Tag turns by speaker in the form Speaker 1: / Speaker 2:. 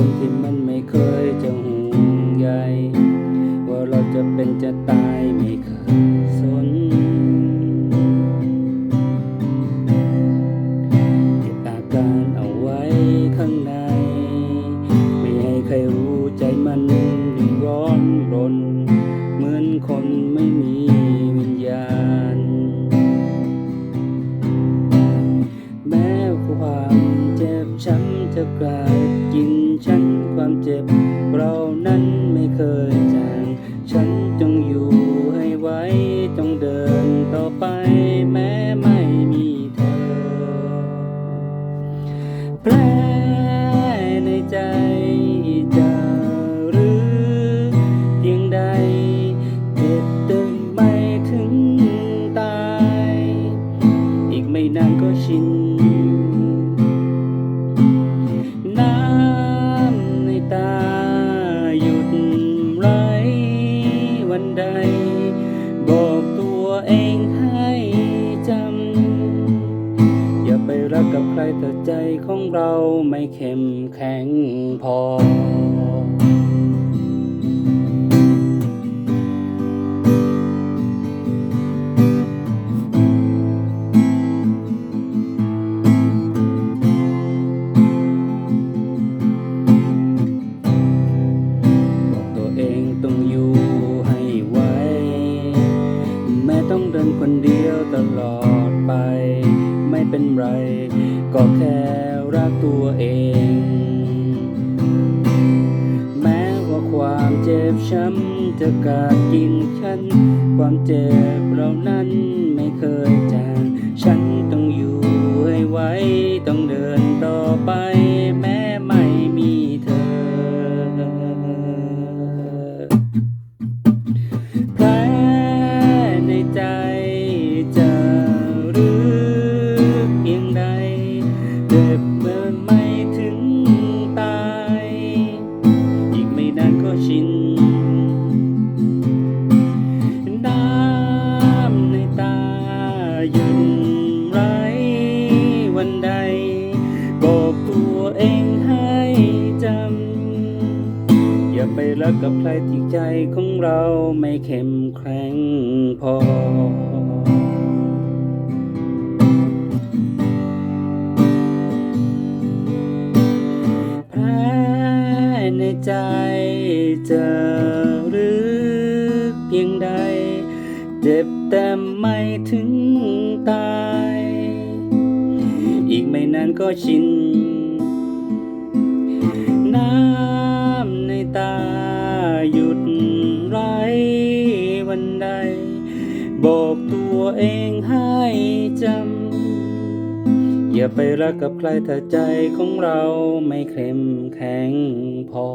Speaker 1: คนที่มันไม่เคยจะห่วงใยว่าเราจะเป็นจะตายไม่เคยสนเก็บอาการเอาไว้ข้างใน ไม่ให้ใครรู้ใจมันร้อนรน เหมือนคนไม่มีวิญญาณ แม้ความเจ็บช้ำจะกลาย ความเจ็บ เรานั้นไม่เคยจางฉันจงอยู่ให้ไว้จงเดินต่อไปแม้ไม่มีเธอแปลในใจจะหรือเพียงใดเจ็บตึงไม่ถึงตาย อีกไม่นานก็ชิน แต่ใจของเราไม่เข้มแข็งพอ บอกตัวเองต้องอยู่ให้ไว แม้ต้องเดินคนเดียวตลอดไป ไม่เป็นไร ก็แค่รักตัวเอง แม้ว่าความเจ็บช้ำจะกัดกินฉัน ความเจ็บเรานั้นไม่เคย ไปรักกับใครที่ใจของเราไม่เข้มแข็งพอแผลในใจจะหรือเพียงใด เจ็บแต่ไม่ถึงตาย อีกไม่นานก็ชิน เองให้จำ อย่าไปรักกับใครถ้าใจของเราไม่เข้มแข็งพอ